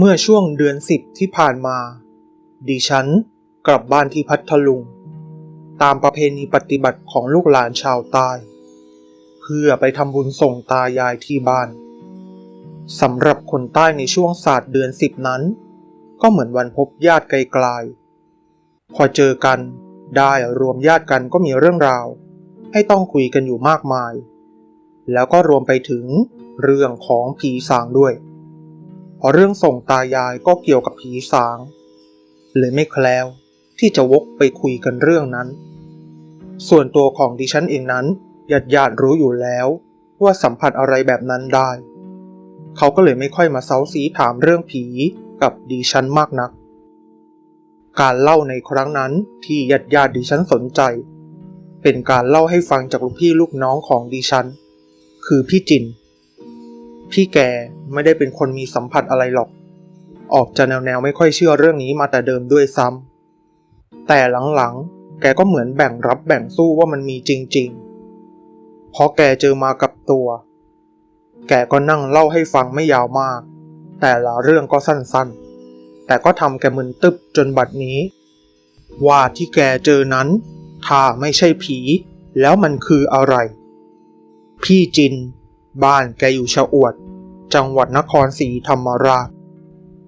เมื่อช่วงเดือนสิบที่ผ่านมา ดิฉันกลับบ้านที่พัทลุง ตามประเพณีปฏิบัติของลูกหลานชาวใต้ เพื่อไปทำบุญส่งตายายที่บ้านสำหรับคนใต้ในช่วงศาสตร์เดือนสิบนั้น ก็เหมือนวันพบญาติไกลๆ พอเจอกันได้รวมญาติกันก็มีเรื่องราว ให้ต้องคุยกันอยู่มากมาย แล้วก็รวมไปถึงเรื่องของผีสางด้วย เพราะเรื่องส่งตายายก็เกี่ยวกับผีสาง เลยไม่แคล้วที่จะวกไปคุยกันเรื่องนั้น ส่วนตัวของดิฉันเองนั้นญาติญาติรู้อยู่แล้วว่าสัมผัสอะไรแบบนั้นได้ เขาก็เลยไม่ค่อยมาเซาซีถามเรื่องผีกับดิฉันมากนัก การเล่าในครั้งนั้นที่ญาติญาติดิฉันสนใจ เป็นการเล่าให้ฟังจากลูกพี่ลูกน้องของดิฉัน คือพี่จิน พี่แกไม่ได้เป็นคนมีสัมผัสอะไรหรอก ออกจะแนวๆไม่ค่อยเชื่อเรื่องนี้มาแต่เดิมด้วยซ้ำ แต่หลังๆ แกก็เหมือนแบ่งรับแบ่งสู้ว่ามันมีจริงๆ เพราะแกเจอมากับตัว แกก็นั่งเล่าให้ฟังไม่ยาวมาก แต่ละเรื่องก็สั้นๆ แต่ก็ทำแกมึนตึบจนบัดนี้ ว่าที่แกเจอนั้น ถ้าไม่ใช่ผี แล้วมันคืออะไร พี่จิน บ้านแกอยู่ชะอวด จังหวัดนครศรีธรรมราช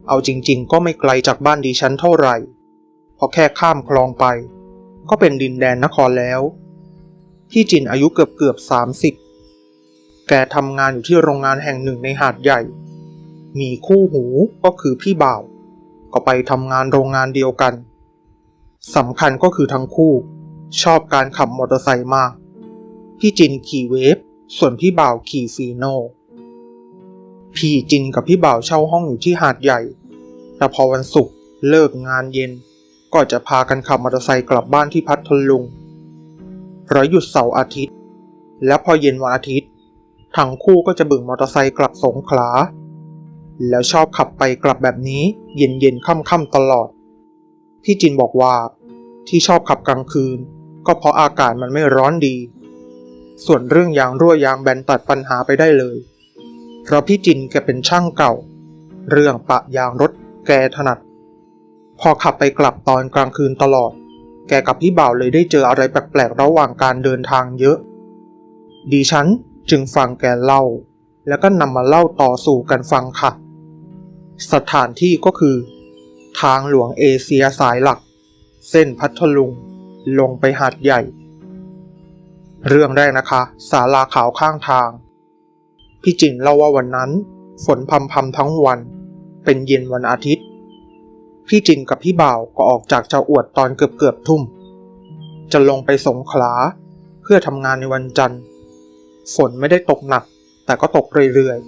เอาจริงๆ ก็ไม่ไกลจากบ้านดิฉันเท่าไหร่พอแค่ข้ามคลองไป ก็เป็นดินแดนนครแล้ว พี่จินอายุเกือบเกือบสามสิบแกทำงานอยู่ที่โรงงานแห่งหนึ่งในหาดใหญ่ มีคู่หูก็คือพี่บ่าว ก็ไปทำงานโรงงานเดียวกันสำคัญก็คือทั้งคู่ ชอบการขับมอเตอร์ไซค์มาก พี่จินขี่เวฟ ส่วนพี่บ่าวขี่ฟีโน่พี่จินกับพี่บ่าวเช่าห้องอยู่ที่หาดใหญ่ แต่พอวันศุกร์เลิกงานเย็น ก็จะพากันขับมอเตอร์ไซค์กลับบ้านที่พัทลุงเพราะหยุดเสาร์อาทิตย์ แล้วพอเย็นวันอาทิตย์ทั้งคู่ก็จะบึงมอเตอร์ไซค์กลับสงขลา แล้วชอบขับไปกลับแบบนี้เย็นเย็นๆค่ำๆตลอด พี่จินบอกว่าที่ชอบขับกลางคืน ก็เพราะอากาศมันไม่ร้อนดี ส่วนเรื่องยางรั่วยางแบนตัดปัญหาไปได้เลย เพราะพี่จินแกเป็นช่างเก่า เรื่องปะยางรถแกถนัด พอขับไปกลับตอนกลางคืนตลอด แกกับพี่บ่าวเลยได้เจออะไรแปลกๆระหว่างการเดินทางเยอะดิฉันจึงฟังแกเล่า แล้วก็นำมาเล่าต่อสู่กันฟังค่ะ สถานที่ก็คือ ทางหลวงเอเชียสายหลัก เส้นพัทลุง ลงไปหาดใหญ่ เรื่องแรกนะคะศาลาขาวข้างทาง พี่จินเล่าว่าวันนั้น ฝนพำพำทั้งวัน เป็นเย็นวันอาทิตย์ พี่จินกับพี่บ่าวก็ออกจากเจ้าอวดตอนเกือบเกือบทุ่ม จะลงไปสงขลาเพื่อทำงานในวันจันทร์ ฝนไม่ได้ตกหนัก แต่ก็ตกเรื่อย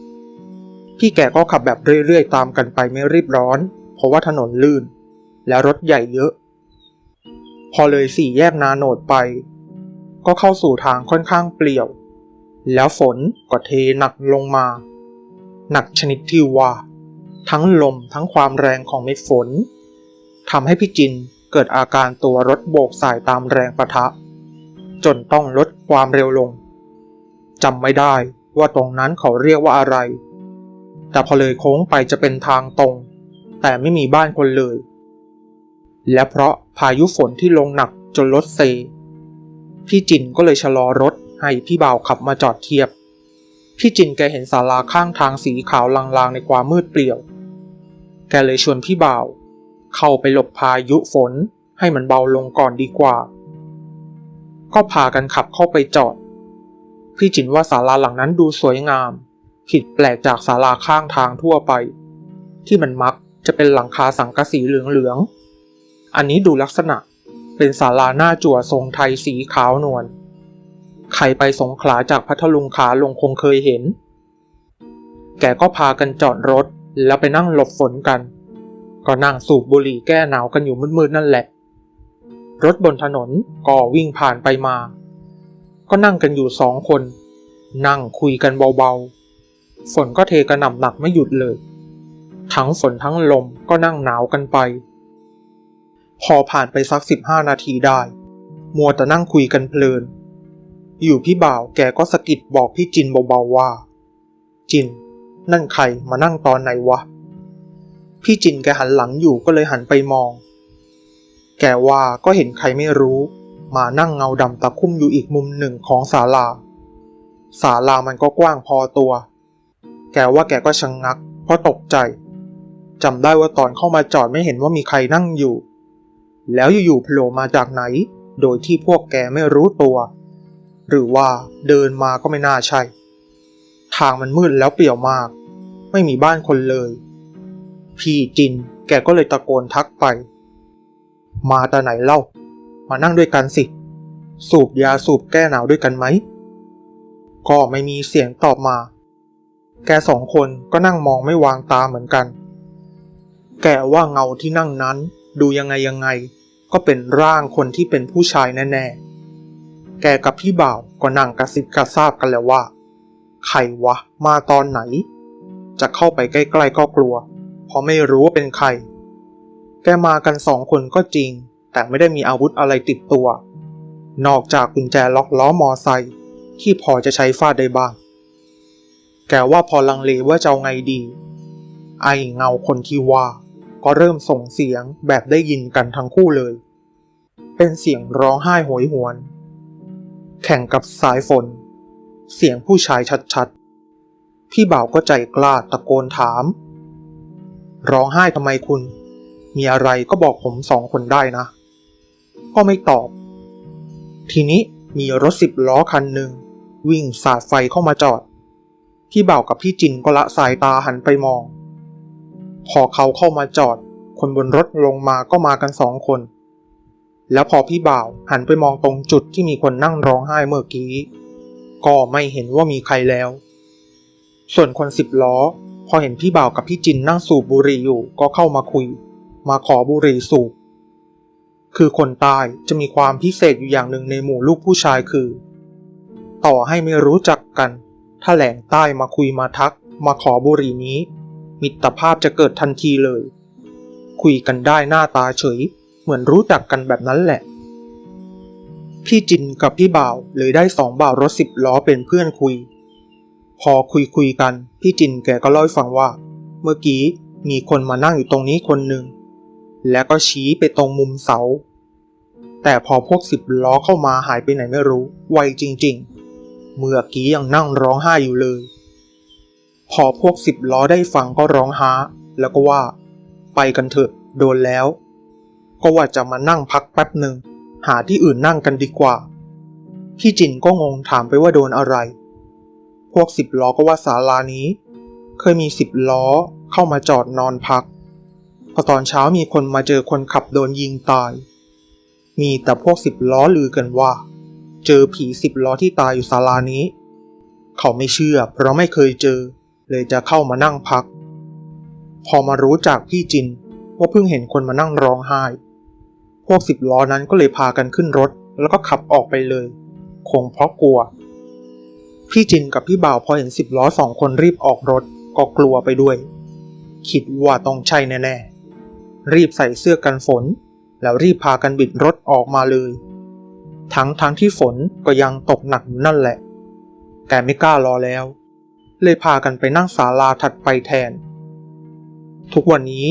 ๆ พี่แกก็ขับแบบเรื่อยๆ ตามกันไปไม่รีบร้อน เพราะว่าถนนลื่น และรถใหญ่เยอะ พอเลยสี่แยกนาโนดไป ก็เข้าสู่ทางค่อนข้างเปลี่ยว แล้วฝนก็เทหนักลงมา หนักชนิดที่ว่า ทั้งลมทั้งความแรงของเม็ดฝนทำให้พี่จินเกิดอาการตัวรถโบกสายตามแรงประทะ จนต้องลดความเร็วลงจำไม่ได้ว่าตรงนั้นเขาเรียกว่าอะไร แต่พอเลยโค้งไปจะเป็นทางตรง แต่ไม่มีบ้านคนเลย และเพราะพายุฝนที่ลงหนักจนรถเซ พี่จินก็เลยชะลอรถให้พี่บ่าวขับมาจอดเทียบ พี่จินแกเห็นศาลาข้างทางสีขาวลางๆในความมืดเปลี่ยว แกเลยชวนพี่บ่าว เข้าไปหลบพายุฝนให้มันเบาลงก่อนดีกว่า ก็พากันขับเข้าไปจอด พี่จินว่าศาลาหลังนั้นดูสวยงาม ผิดแปลกจากศาลาข้างทางทั่วไป ที่มันมักจะเป็นหลังคาสังกะสีเหลืองๆ อันนี้ดูลักษณะ เป็นศาลาหน้าจั่วทรงไทยสีขาวนวล ใครไปสงขลาจากพัทลุงขาลงคงเคยเห็น แกก็พากันจอดรถแล้วไปนั่งหลบฝนกัน ก็นั่งสูบบุหรี่แก้หนาวกันอยู่มืดๆนั่นแหละ รถบนถนนก็วิ่งผ่านไปมา ก็นั่งกันอยู่สองคน นั่งคุยกันเบาๆ ฝนก็เทกระหน่ำหนักไม่หยุดเลย ทั้งฝนทั้งลมก็นั่งหนาวกันไป พอผ่านไปสักสิบห้านาทีได้ มัวแต่นั่งคุยกันเพลิน อยู่พี่บ่าวแกก็สะกิดบอกพี่จินเบาๆว่า จิน นั่นใครมานั่งตอนไหนวะ พี่จินแกหันหลังอยู่ก็เลยหันไปมอง แกว่าก็เห็นใครไม่รู้ มานั่งเงาดำตะคุ่มอยู่อีกมุมหนึ่งของศาลาศาลามันก็กว้างพอตัว แกว่าแกก็ชะงงัก เพราะตกใจจำได้ว่าตอนเข้ามาจอดไม่เห็นว่ามีใครนั่งอยู่ แล้วอยู่ๆโผล่มาจากไหน โดยที่พวกแกไม่รู้ตัว หรือว่าเดินมาก็ไม่น่าใช่ ทางมันมืดแล้วเปี่ยวมาก ไม่มีบ้านคนเลย พี่จินแกก็เลยตะโกนทักไป มาแต่ไหนเล่า มานั่งด้วยกันสิ สูบยาสูบแก้หนาวด้วยกันไหม ก็ไม่มีเสียงตอบมา แกสองคนก็นั่งมองไม่วางตาเหมือนกัน แกว่าเงาที่นั่งนั้น ดูยังไงยังไง ก็เป็นร่างคนที่เป็นผู้ชายแน่ๆ แกกับพี่บ่าวก็นั่งกระซิบกระซาบกันแล้วว่า ใครวะ มาตอนไหน จะเข้าไปใกล้ๆก็กลัว เพราะไม่รู้ว่าเป็นใคร แกมากันสองคนก็จริง แต่ไม่ได้มีอาวุธอะไรติดตัว นอกจากกุญแจล็อกล้อมอไซค์ที่พอจะใช้ฟาดได้บ้าง แกว่าพอลังเลว่าจะเอาไงดี ไอเงาคนที่ว่า ก็เริ่มส่งเสียงแบบได้ยินกันทั้งคู่เลย เป็นเสียงร้องไห้โหยหวน แข่งกับสายฝน เสียงผู้ชายชัดๆ พี่บ่าวก็ใจกล้าตะโกนถาม ร้องไห้ทำไมคุณ มีอะไรก็บอกผมสองคนได้นะ ก็ไม่ตอบ ทีนี้มีรถสิบล้อคันหนึ่งวิ่งสาดไฟเข้ามาจอด พี่บ่าวกับพี่จินก็ละสายตาหันไปมอง พอเขาเข้ามาจอด คนบนรถลงมาก็มากันสองคน แล้วพอพี่บ่าวหันไปมองตรงจุดที่มีคนนั่งร้องไห้เมื่อกี้ ก็ไม่เห็นว่ามีใครแล้ว ส่วนคนสิบล้อ พอเห็นพี่บ่าวกับพี่จินนั่งสูบบุหรี่อยู่ก็เข้ามาคุย มาขอบุหรี่สูบ คือคนตายจะมีความพิเศษอยู่อย่างหนึ่งในหมู่ลูกผู้ชายคือ ต่อให้ไม่รู้จักกัน ถ้าแหลงใต้มาคุยมาทัก มาขอบุหรี่นี้ มิตรภาพจะเกิดทันทีเลย คุยกันได้หน้าตาเฉย เหมือนรู้จักกันแบบนั้นแหละ พี่จินกับพี่บ่าวเลยได้สองบ่าวรถสิบล้อเป็นเพื่อนคุย พอคุยคุยกัน พี่จินแกก็เล่าให้ฟังว่า เมื่อกี้มีคนมานั่งอยู่ตรงนี้คนหนึ่ง แล้วก็ชี้ไปตรงมุมเสา แต่พอพวกสิบล้อเข้ามาหายไปไหนไม่รู้ ไวจริง ๆ เมื่อกี้ยังนั่งร้องไห้อยู่เลย พอพวกสิบล้อได้ฟังก็ร้องฮาแล้วก็ว่า ไปกันเถอะโดนแล้ว ก็ว่าจะมานั่งพักแป๊บหนึ่งหาที่อื่นนั่งกันดีกว่า พี่จินก็งงถามไปว่าโดนอะไร พวกสิบล้อก็ว่าศาลานี้ เคยมีสิบล้อเข้ามาจอดนอนพัก พอตอนเช้ามีคนมาเจอคนขับโดนยิงตาย มีแต่พวกสิบล้อลือกันว่า เจอผีสิบล้อที่ตายอยู่ศาลานี้ เขาไม่เชื่อเพราะไม่เคยเจอ เลยจะเข้ามานั่งพัก พอมารู้จากพี่จินว่าเพิ่งเห็นคนมานั่งร้องไห้ พวกสิบล้อนั้นก็เลยพากันขึ้นรถ แล้วก็ขับออกไปเลย คงเพราะกลัว พี่จินกับพี่บ่าวพอเห็นสิบล้อสองคนรีบออกรถก็กลัวไปด้วย คิดว่าต้องใช่แน่ๆ รีบใส่เสื้อกันฝน แล้วรีบพากันบิดรถออกมาเลย ทั้งทั้งที่ฝนก็ยังตกหนักอยู่นั่นแหละ แต่ไม่กล้ารอแล้ว เลยพากันไปนั่งศาลาถัดไปแทน ทุกวันนี้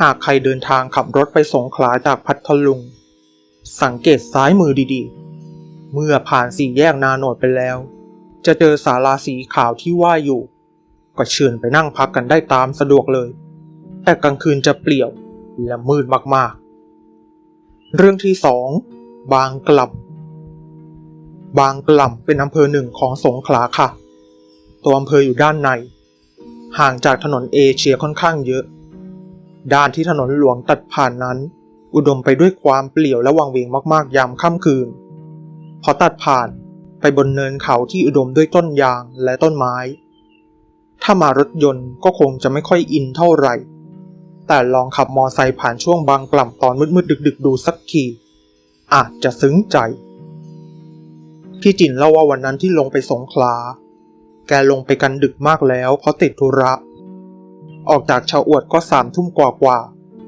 หากใครเดินทางขับรถไปสงขลาจากพัทลุง สังเกตซ้ายมือดีๆ เมื่อผ่านสี่แยกนาโนดไปแล้ว จะเจอศาลาสีขาวที่ว่ายอยู่ ก็เชิญไปนั่งพักกันได้ตามสะดวกเลย แต่กลางคืนจะเปลี่ยวและมืดมากๆ เรื่องที่สองบางกล่ำบางกล่ำเป็นอำเภอหนึ่งของสงขลาค่ะ ตัวอำเภออยู่ด้านใน ห่างจากถนนเอเชียค่อนข้างเยอะ ด้านที่ถนนหลวงตัดผ่านนั้น อุดมไปด้วยความเปลี่ยวและวังเวงมากๆยามค่ำคืน พอตัดผ่านไปบนเนินเขาที่อุดมด้วยต้นยางและต้นไม้ ถ้ามารถยนต์ก็คงจะไม่ค่อยอินเท่าไหร่ แต่ลองขับมอไซค์ผ่านช่วงบางกล่ำตอนมืดๆดึก ๆ ดูสักทีอาจจะซึ้งใจ พี่จินเล่าว่าวันนั้นที่ลงไปสงขลา แกลงไปกันดึกมากแล้วเพราะติดธุระ ออกจากชาวอวดก็สามทุ่มกว่า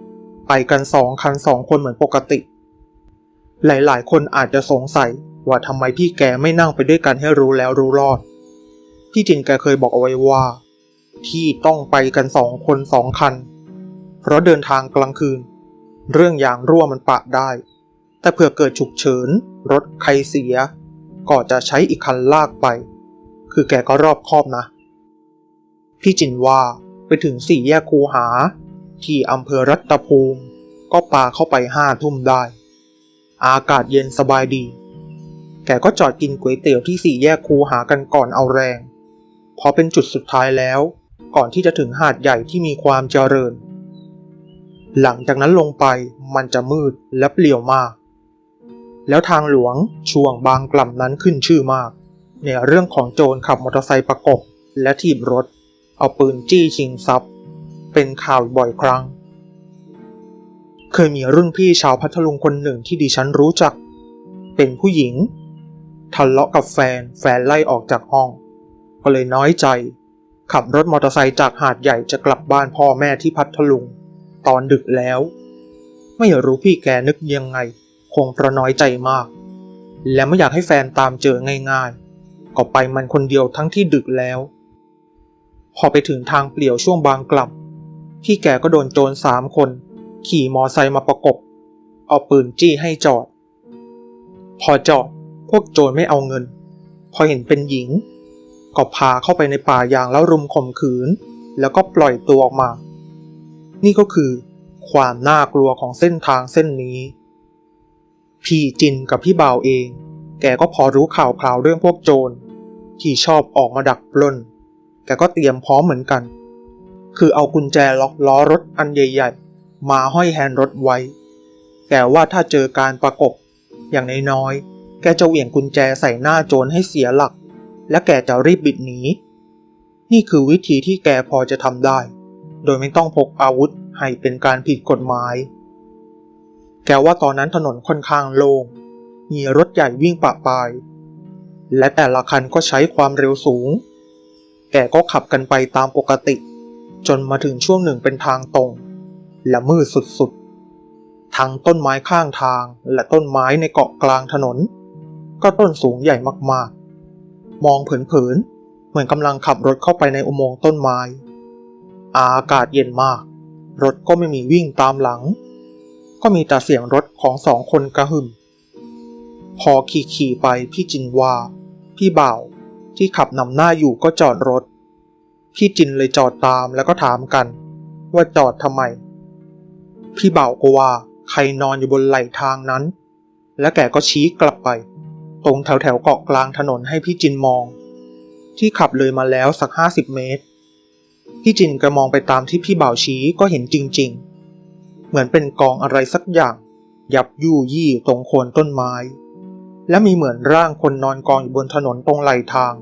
ๆไปกันสองคันสองคนเหมือนปกติ หลายๆ คนอาจจะสงสัยว่าทำไมพี่แกไม่นั่งไปด้วยกันให้รู้แล้วรู้รอด พี่จินแกเคยบอกเอาไว้ว่า ที่ต้องไปกันสองคนสองคัน เพราะเดินทางกลางคืน เรื่องอย่างรั่วมันปะได้ แต่เผื่อเกิดฉุกเฉิน รถใครเสีย ก็จะใช้อีกคันลากไป คือแกก็รอบคอบนะ พี่จินว่าไปถึงสี่แยกคูหา ที่อำเภอรัตภูมิ ก็ปาเข้าไปห้าทุ่มได้ อากาศเย็นสบายดี แกก็จอดกินก๋วยเตี๋ยวที่สี่แยกคูหากันก่อนเอาแรง พอเป็นจุดสุดท้ายแล้ว ก่อนที่จะถึงหาดใหญ่ที่มีความเจริญ หลังจากนั้นลงไปมันจะมืดและเปลี่ยวมาก แล้วทางหลวงช่วงบางกล่ำนั้นขึ้นชื่อมาก ในเรื่องของโจรขับมอเตอร์ไซค์ประกบ และถีบรถ เอาปืนจี้ชิงทรัพย์ เป็นข่าวบ่อยครั้ง เคยมีรุ่นพี่ชาวพัทลุงคนหนึ่งที่ดิฉันรู้จัก เป็นผู้หญิงทะเลาะกับแฟนแฟนไล่ออกจากห้อง ก็เลยน้อยใจ ขับรถมอเตอร์ไซค์จากหาดใหญ่จะกลับบ้านพ่อแม่ที่พัทลุง ตอนดึกแล้ว ไม่รู้พี่แกนึกยังไง คงเพราะน้อยใจมาก และไม่อยากให้แฟนตามเจอง่ายๆ ก็ไปมันคนเดียวทั้งที่ดึกแล้ว พอไปถึงทางเปลี่ยวช่วงบางกลับ พี่แกก็โดนโจรสามคน ขี่มอไซค์มาประกบ เอาปืนจี้ให้จอด พอจอดพวกโจรไม่เอาเงิน พอเห็นเป็นหญิง ก็พาเข้าไปในป่ายางแล้วรุมข่มขืน แล้วก็ปล่อยตัวออกมา นี่ก็คือ ความน่ากลัวของเส้นทางเส้นนี้ พี่จินกับพี่บ่าวเอง แกก็พอรู้ข่าวคราวเรื่องพวกโจร ที่ชอบออกมาดักปล้น แกก็เตรียมพร้อมเหมือนกัน คือเอากุญแจล็อกล้อรถอันใหญ่ ๆ มาห้อยแฮนด์รถไว้ แต่ว่าถ้าเจอการประกบ อย่างน้อยๆ แกจะเหวี่ยงกุญแจใส่หน้าโจรให้เสียหลัก และแกจะรีบบิดหนี นี่คือวิธีที่แกพอจะทำได้ โดยไม่ต้องพกอาวุธให้เป็นการผิดกฎหมาย แกว่าตอนนั้นถนนค่อนข้างโล่งมีรถใหญ่วิ่งปะปาย และแต่ละคันก็ใช้ความเร็วสูง แกก็ขับกันไปตามปกติ จนมาถึงช่วงหนึ่งเป็นทางตรง และมืดสุดๆ ทั้งต้นไม้ข้างทางและต้นไม้ในเกาะกลางถนน ก็ต้นสูงใหญ่มากๆ มองเผินๆ เหมือนกำลังขับรถเข้าไปในอุโมงค์ต้นไม้ อากาศเย็นมาก รถก็ไม่มีวิ่งตามหลัง ก็มีแต่เสียงรถของสองคนกระหึ่ม พอขี่ขี่ๆไปพี่จินว่า พี่บ่าวที่ขับนำหน้าอยู่ก็จอดรถ พี่จินเลยจอดตามแล้วก็ถามกัน ว่าจอดทำไม พี่บ่าวก็ว่าใครนอนอยู่บนไหล่ทางนั้น และแกก็ชี้กลับไป ตรงแถวแถวเกาะกลางถนนให้พี่จินมอง ที่ขับเลยมาแล้วสักห้าสิบเมตร พี่จินก็มองไปตามที่พี่บ่าวชี้ก็เห็นจริง ๆ เหมือนเป็นกองอะไรสักอย่าง ยับยู่ยี่ตรงโคนต้นไม้ และมีเหมือนร่างคนนอนกองอยู่บนถนนตรงไหลทาง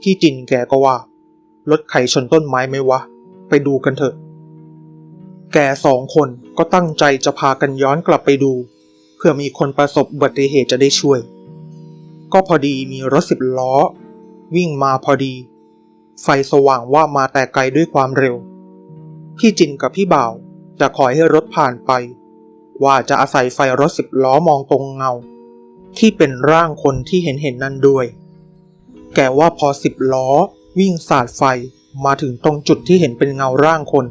พี่จินแกก็ว่า รถไขชนต้นไม้ไหมวะ ไปดูกันเถอะ แกสองคนก็ตั้งใจจะพากันย้อนกลับไปดู เพื่อมีคนประสบอุบัติเหตุจะได้ช่วย ก็พอดีมีรถสิบล้อ วิ่งมาพอดี ไฟสว่างว่ามาแต่ไกลด้วยความเร็ว พี่จินกับพี่บ่าวจะคอยให้รถผ่านไป ว่าจะอาศัยไฟรถสิบล้อมองตรงเงา ที่เป็นร่างคนที่เห็นเห็นนั่นด้วย แกว่าพอสิบล้อ วิ่งสาดไฟมาถึงตรงจุดที่เห็นเป็นเงาร่างคน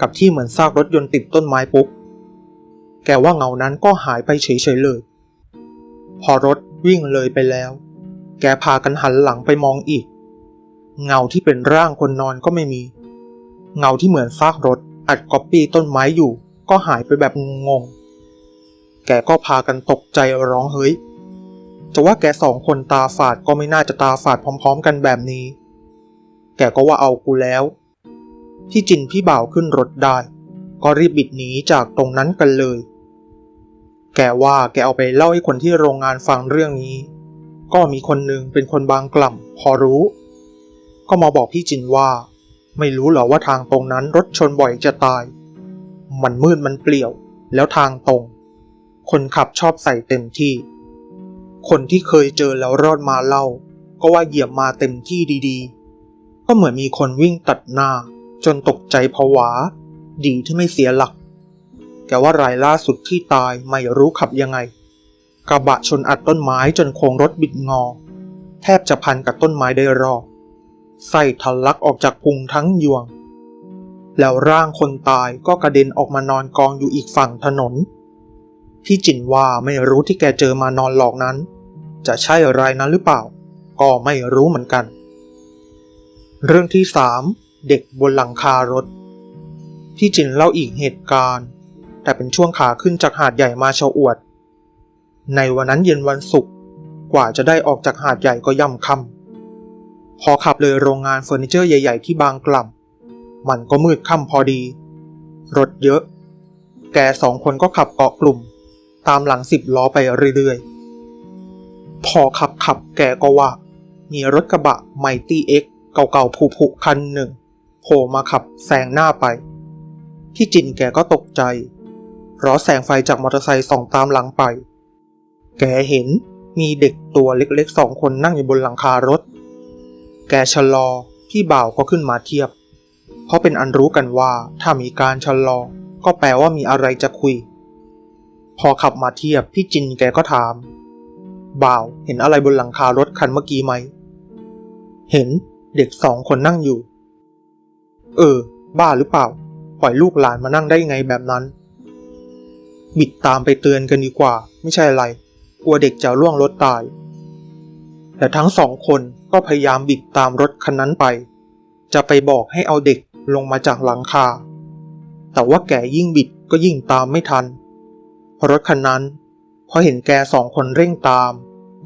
กับที่เหมือนซากรถยนต์ติดต้นไม้ปุ๊บ แกว่าเงานั้นก็หายไปเฉยๆเลย พอรถวิ่งเลยไปแล้ว แกพากันหันหลังไปมองอีก เงาที่เป็นร่างคนนอนก็ไม่มี เงาที่เหมือนซากรถอัดก๊อปปี้ต้นไม้อยู่ ก็หายไปแบบงงๆแกก็พากันตกใจร้องเฮ้ย จะว่าแกสองคนตาฝาดก็ไม่น่าจะตาฝาดพร้อม ๆ กันแบบนี้ แกก็ว่าเอากูแล้ว พี่จินพี่บ่าวขึ้นรถได้ ก็รีบบิดหนีจากตรงนั้นกันเลย แกว่าแกเอาไปเล่าให้คนที่โรงงานฟังเรื่องนี้ ก็มีคนหนึ่งเป็นคนบางกล่ำพอรู้ ก็มาบอกพี่จินว่า ไม่รู้เหรอว่าทางตรงนั้นรถชนบ่อยจะตาย มันมืดมันเปลี่ยว แล้วทางตรง คนขับชอบใส่เต็มที่ คนที่เคยเจอแล้วรอดมาเล่า ก็ว่าเหยียบมาเต็มที่ดีๆ ก็เหมือนมีคนวิ่งตัดหน้า จนตกใจผวา ดีที่ไม่เสียหลัก แกว่ารายล่าสุดที่ตายไม่รู้ขับยังไง กระบะชนอัดต้นไม้จนโครงรถบิดงอ แทบจะพันกับต้นไม้ได้รอบไส้ทะลักออกจากพุงทั้งยวง แล้วร่างคนตายก็กระเด็นออกมานอนกองอยู่อีกฝั่งถนนพี่จินว่าไม่รู้ที่แกเจอมานอนหลอกนั้น จะใช่อะไรนั้นหรือเปล่า ก็ไม่รู้เหมือนกัน เรื่องที่สามเด็กบนหลังคารถ พี่จินเล่าอีกเหตุการณ์ แต่เป็นช่วงขาขึ้นจากหาดใหญ่มาชะอวด ในวันนั้นเย็นวันศุกร์กว่าจะได้ออกจากหาดใหญ่ก็ย่ำค่ำพอขับเลยโรงงานเฟอร์นิเจอร์ใหญ่ ๆ ที่บางกล่ำมันก็มืดค่ำพอดี รถเยอะ แกสองคนก็ขับเกาะกลุ่ม ตามหลังสิบล้อไปเรื่อยๆ พอขับขับแกก็ว่า มีรถกระบะไมตี้เอ็กเก่าๆผุๆคันหนึ่งโผล่มาขับแซงหน้าไป พี่จินแกก็ตกใจ เพราะแสงไฟจากมอเตอร์ไซค์ส่องตามหลังไป แกเห็นมีเด็กตัวเล็กๆสองคนนั่งอยู่บนหลังคารถ แกชะลอ พี่บ่าวก็ขึ้นมาเทียบ เพราะเป็นอันรู้กันว่าถ้ามีการชะลอ ก็แปลว่ามีอะไรจะคุย พอขับมาเทียบพี่จินแกก็ถาม บ่าว เห็นอะไรบนหลังคารถคันเมื่อกี้ไหม เห็นเด็กสองคนนั่งอยู่ เออ บ้าหรือเปล่า ปล่อยลูกหลานมานั่งได้ไงแบบนั้น บิดตามไปเตือนกันดีกว่า ไม่ใช่อะไร กลัวเด็กจะล่วงรถตาย แต่ทั้งสองคนก็พยายามบิดตามรถคันนั้นไป จะไปบอกให้เอาเด็กลงมาจากหลังคา แต่ว่าแกยิ่งบิดก็ยิ่งตามไม่ทัน เพราะรถคันนั้นพอเห็นแกสองคนเร่งตาม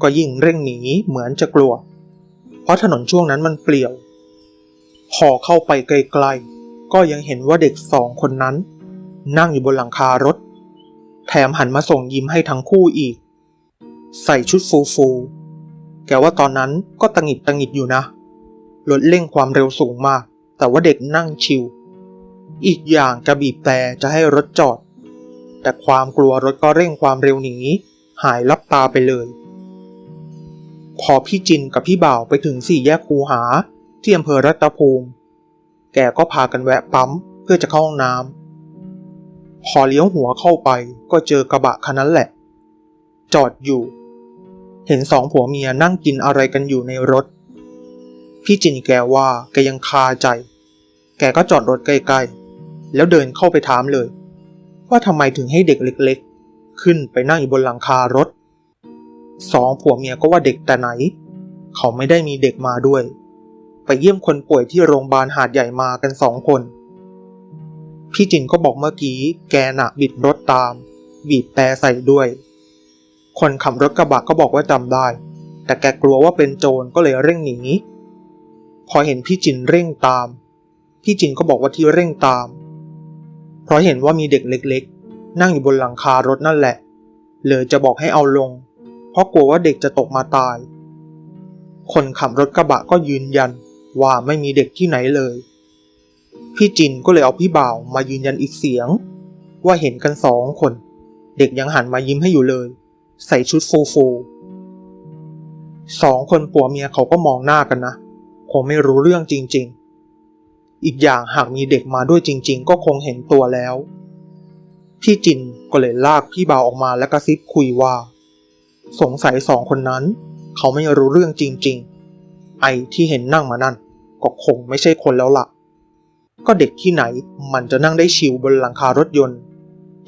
ก็ยิ่งเร่งหนีเหมือนจะกลัว เพราะถนนช่วงนั้นมันเปลี่ยว พอเข้าไปไกลๆ ก็ยังเห็นว่าเด็กสองคนนั้น นั่งอยู่บนหลังคารถ แถมหันมาส่งยิ้มให้ทั้งคู่อีก ใส่ชุดฟูฟูๆแกว่าตอนนั้นก็ตังหิดตังหิดอยู่นะ รถเร่งความเร็วสูงมาก แต่ว่าเด็กนั่งชิว อีกอย่างจะบีบแต่จะให้รถจอด แต่ความกลัวรถก็เร่งความเร็วหนีหายลับตาไปเลย พอพี่จินกับพี่บ่าวไปถึงสี่แยกคูหา ที่อำเภอรัตภูมิ แกก็พากันแวะปั๊มเพื่อจะเข้าห้องน้ำพอเลี้ยวหัวเข้าไปก็เจอกระบะคันนั้นแหละ จอดอยู่ เห็นสองผัวเมียนั่งกินอะไรกันอยู่ในรถ พี่จินแกว่าแกยังคาใจ แกก็จอดรถใกล้ๆ แล้วเดินเข้าไปถามเลย ว่าทำไมถึงให้เด็กเล็ก ๆ ขึ้นไปนั่งอยู่บนหลังคารถ สองผัวเมียก็ว่าเด็กแต่ไหน เขาไม่ได้มีเด็กมาด้วย ไปเยี่ยมคนป่วยที่โรงพยาบาลหาดใหญ่มากันสองคน พี่จินก็บอกเมื่อกี้แกหน่ะบิดรถตาม บีบแต่ใส่ด้วย คนขับรถกระบะก็บอกว่าจำได้ แต่แกกลัวว่าเป็นโจรก็เลยเร่งหนีพอเห็นพี่จินเร่งตาม พี่จินก็บอกว่าที่เร่งตาม เพราะเห็นว่ามีเด็กเล็กๆ นั่งอยู่บนหลังคารถนั่นแหละ เลยจะบอกให้เอาลง เพราะกลัวว่าเด็กจะตกมาตาย คนขับรถกระบะก็ยืนยันว่าไม่มีเด็กที่ไหนเลย พี่จินก็เลยเอาพี่บ่าวมายืนยันอีกเสียง ว่าเห็นกันสองคน เด็กยังหันมายิ้มให้อยู่เลย ใส่ชุดฟูฟูสองคนผัวเมียเขาก็มองหน้ากันนะคงไม่รู้เรื่องจริง ๆ อีกอย่างหากมีเด็กมาด้วยจริง ๆ ก็คงเห็นตัวแล้ว พี่จินก็เลยลากพี่บ่าวออกมาแล้วกระซิบคุยว่า สงสัยสองคนนั้น เขาไม่รู้เรื่องจริง ๆ ไอ้ที่เห็นนั่งมานั่น ก็คงไม่ใช่คนแล้วล่ะ ก็เด็กที่ไหนมันจะนั่งได้ชิวบนหลังคารถยนต์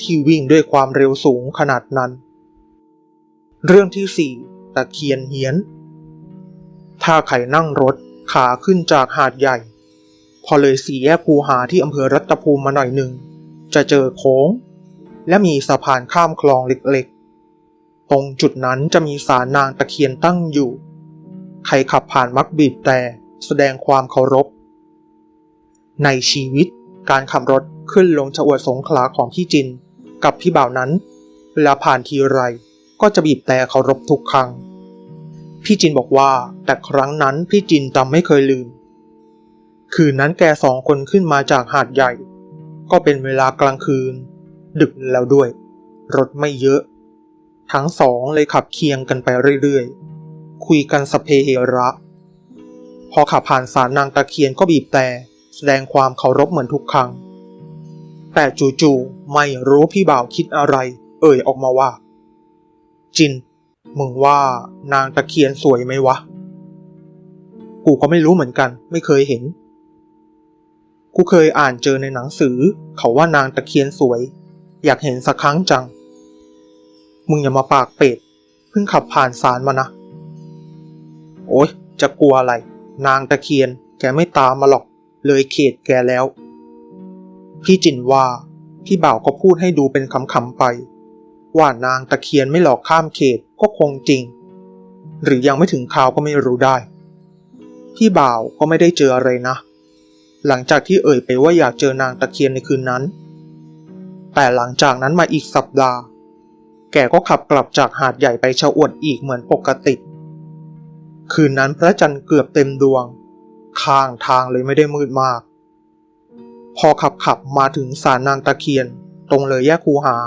ที่วิ่งด้วยความเร็วสูงขนาดนั้น เรื่องที่สี่ตะเคียนเฮียน ถ้าใครนั่งรถขาขึ้นจากหาดใหญ่ พอเลยสี่แยกคูหาที่อำเภอรัตภูมิมาหน่อยหนึ่ง จะเจอโค้ง และมีสะพานข้ามคลองเล็ก ตรงจุดนั้นจะมีสารนางตะเคียนตั้งอยู่ ใครขับผ่านมักบีบแต่แสดงความเคารพ ในชีวิตการขับรถขึ้นลงชะอวดสงขลาของพี่จิน กับพี่บ่าวนั้น เวลาผ่านทีไรก็จะบีบแต่เคารพทุกครั้ง พี่จินบอกว่าแต่ครั้งนั้นพี่จินจำไม่เคยลืม คืนนั้นแกสองคนขึ้นมาจากหาดใหญ่ ก็เป็นเวลากลางคืน ดึกแล้วด้วย รถไม่เยอะ ทั้งสองเลยขับเคียงกันไปเรื่อยๆ คุยกันสเพเหระ พอขับผ่านสารนางตะเคียนก็บีบแต่แสดงความเคารพเหมือนทุกครั้ง แต่จู่ๆไม่รู้พี่บ่าวคิดอะไร เอ่ยออกมาว่า จิน มึงว่านางตะเคียนสวยไหมวะ กูก็ไม่รู้เหมือนกัน ไม่เคยเห็น กูเคยอ่านเจอในหนังสือ เขาว่านางตะเคียนสวย อยากเห็นสักครั้งจัง มึงอย่ามาปากเป็ดเพิ่งขับผ่านศาลมานะ โอ๊ย จะกลัวอะไร นางตะเคียนแกไม่ตามมาหรอก เลยเขตแกแล้ว พี่จินว่า พี่บ่าวก็พูดให้ดูเป็นคำๆไป ว่านางตะเคียนไม่หลอกข้ามเขตก็คงจริง หรือยังไม่ถึงข่าวก็ไม่รู้ได้ พี่บ่าวก็ไม่ได้เจออะไรนะ หลังจากที่เอ่ยไปว่าอยากเจอนางตะเคียนในคืนนั้น แต่หลังจากนั้นมาอีกสัปดาห์ แกก็ขับกลับจากหาดใหญ่ไปชะอวดอีกเหมือนปกติ คืนนั้นพระจันทร์เกือบเต็มดวง ข้างทางเลยไม่ได้มืดมาก พอขับขับมาถึงศาลนางตะเคียน ตรงเลยแยกคูหา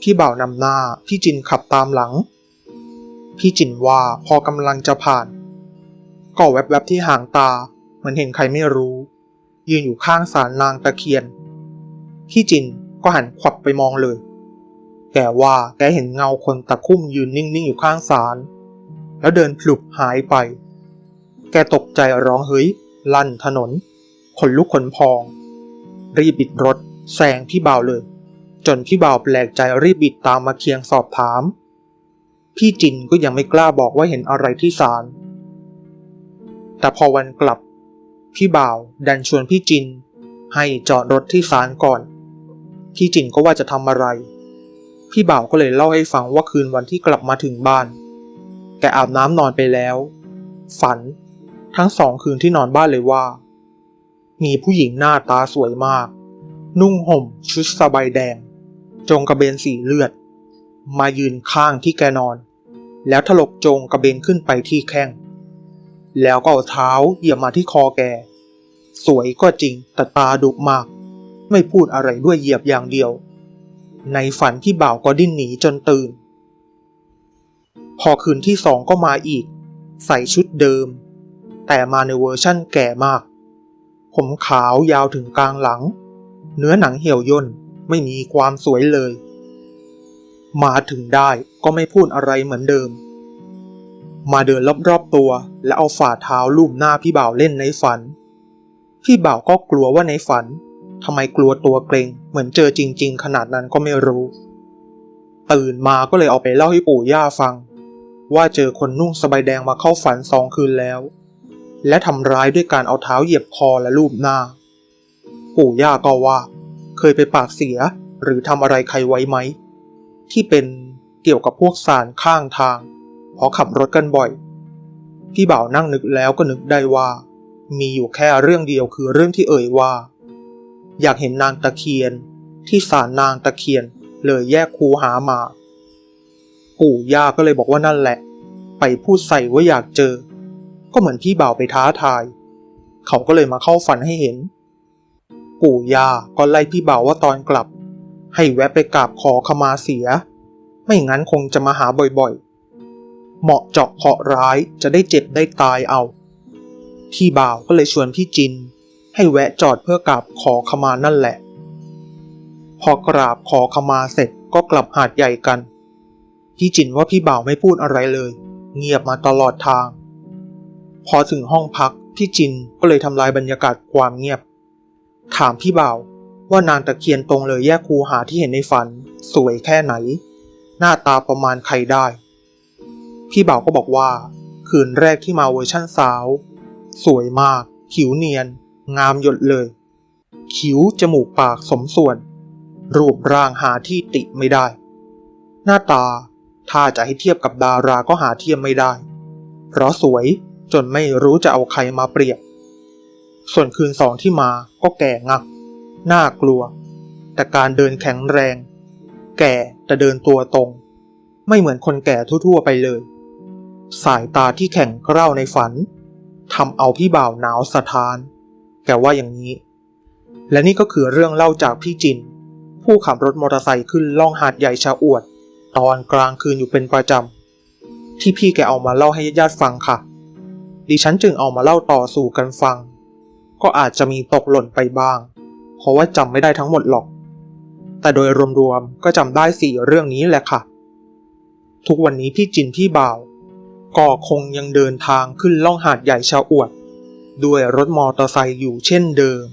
พี่บ่าวนำหน้า พี่จินขับตามหลัง พี่จินว่าพอกำลังจะผ่าน ก็แวบๆที่ห่างตา เหมือนเห็นใครไม่รู้ ยืนอยู่ข้างศาลนางตะเคียน พี่จินก็หันขวับไปมองเลย แกว่าแกเห็นเงาคนตะคุ่มยืนนิ่งๆอยู่ข้างศาลแล้วเดินพลุบหายไป แกตกใจร้องเฮ้ย ลั่นถนน ขนลุกขนพอง รีบบิดรถแซงพี่บ่าวเลย จนพี่บ่าวแปลกใจรีบบิดตามมาเคียงสอบถาม พี่จินก็ยังไม่กล้าบอกว่าเห็นอะไรที่ศาลแต่พอวันกลับ พี่บ่าวดันชวนพี่จิน ให้จอดรถที่ศาลก่อน พี่จินก็ว่าจะทำอะไร พี่บ่าวก็เลยเล่าให้ฟังว่าคืนวันที่กลับมาถึงบ้าน แกอาบน้ำนอนไปแล้ว ฝัน ทั้งสองคืนที่นอนบ้านเลยว่า มีผู้หญิงหน้าตาสวยมาก นุ่งห่ม ชุดสบายแดง จงกระเบนสีเลือด มายืนข้างที่แกนอน แล้วถลกจงกระเบนขึ้นไปที่แข้ง แล้วก็เอาเท้าเหยียบมาที่คอแก สวยก็จริงแต่ตาดุมาก ไม่พูดอะไรด้วยเหยียบอย่างเดียว ในฝันที่บ่าวก็ดิ้นหนีจนตื่น พอคืนที่สองก็มาอีก ใส่ชุดเดิม แต่มาในเวอร์ชั่นแก่มาก ผมขาวยาวถึงกลางหลัง เนื้อหนังเหี่ยวย่นไม่มีความสวยเลย มาถึงได้ก็ไม่พูดอะไรเหมือนเดิม มาเดินรอบๆตัว และเอาฝ่าเท้าลูบหน้าพี่บ่าวเล่นในฝัน พี่บ่าวก็กลัวว่าในฝันทำไมกลัวตัวเกรง เหมือนเจอจริง ๆ ขนาดนั้นก็ไม่รู้ ตื่นมาก็เลยเอาไปเล่าให้ปู่ย่าฟัง ว่าเจอคนนุ่งสบายแดงมาเข้าฝันสองคืนแล้ว และทำร้ายด้วยการเอาเท้าเหยียบคอและลูบหน้า ปู่ย่าก็ว่า เคยไปปากเสียหรือทำอะไรใครไว้ไหม ที่เป็นเกี่ยวกับพวกสารข้างทางเพราะขับรถกันบ่อย พี่บ่าวนั่งนึกแล้วก็นึกได้ว่า มีอยู่แค่เรื่องเดียวคือเรื่องที่เอ่ยว่า อยากเห็นนางตะเคียน ที่ศาลนางตะเคียน เลยแยกคูหามา ปู่ย่าก็เลยบอกว่านั่นแหละ ไปพูดใส่ว่าอยากเจอ ก็เหมือนพี่บ่าวไปท้าทาย เขาก็เลยมาเข้าฝันให้เห็น ปู่ย่าก็ไล่พี่บ่าวว่าตอนกลับ ให้แวะไปกราบขอขมาเสีย ไม่งั้นคงจะมาหาบ่อยๆ เหมาะเจาะเคาะร้ายจะได้เจ็บได้ตายเอา พี่บ่าวก็เลยชวนพี่จิน ให้แวะจอดเพื่อกราบขอขมานั่นแหละ พอกราบขอขมาเสร็จก็กลับหาดใหญ่กัน พี่จินว่าพี่บ่าวไม่พูดอะไรเลย เงียบมาตลอดทาง พอถึงห้องพักพี่จินก็เลยทำลายบรรยากาศความเงียบ ถามพี่บ่าวว่านางตะเคียนตรงเลยแยกคูหาที่เห็นในฝัน สวยแค่ไหน หน้าตาประมาณใครได้ พี่บ่าวก็บอกว่า คืนแรกที่มาเวอร์ชั่นสาว สวยมาก ผิวเนียน งามหยดเลย คิ้วจมูกปากสมส่วน รูปร่างหาที่ติไม่ได้ หน้าตาถ้าจะให้เทียบกับดาราก็หาเทียมไม่ได้ เพราะสวยจนไม่รู้จะเอาใครมาเปรียบ ส่วนคืนสองที่มาก็แก่งัก น่ากลัว แต่การเดินแข็งแรง แก่แต่เดินตัวตรง ไม่เหมือนคนแก่ทั่วๆไปเลย สายตาที่แข็งกร้าวในฝันทำเอาพี่บ่าวหนาวสะท้าน แกว่าอย่างนี้ และนี่ก็คือเรื่องเล่าจากพี่จิน ผู้ขับรถมอเตอร์ไซค์ขึ้นล่องหาดใหญ่ชาอวด ตอนกลางคืนอยู่เป็นประจำ ที่พี่แกเอามาเล่าให้ญาติๆฟังค่ะ ดิฉันจึงเอามาเล่าต่อสู่กันฟัง ก็อาจจะมีตกหล่นไปบ้าง เพราะว่าจำไม่ได้ทั้งหมดหรอก แต่โดยรวมๆก็จำได้สี่เรื่องนี้แหละค่ะ ทุกวันนี้พี่จินพี่บ่าวก็คงยังเดินทางขึ้นล่องหาดใหญ่ชาอวด ด้วยรถมอเตอร์ไซค์อยู่เช่นเดิม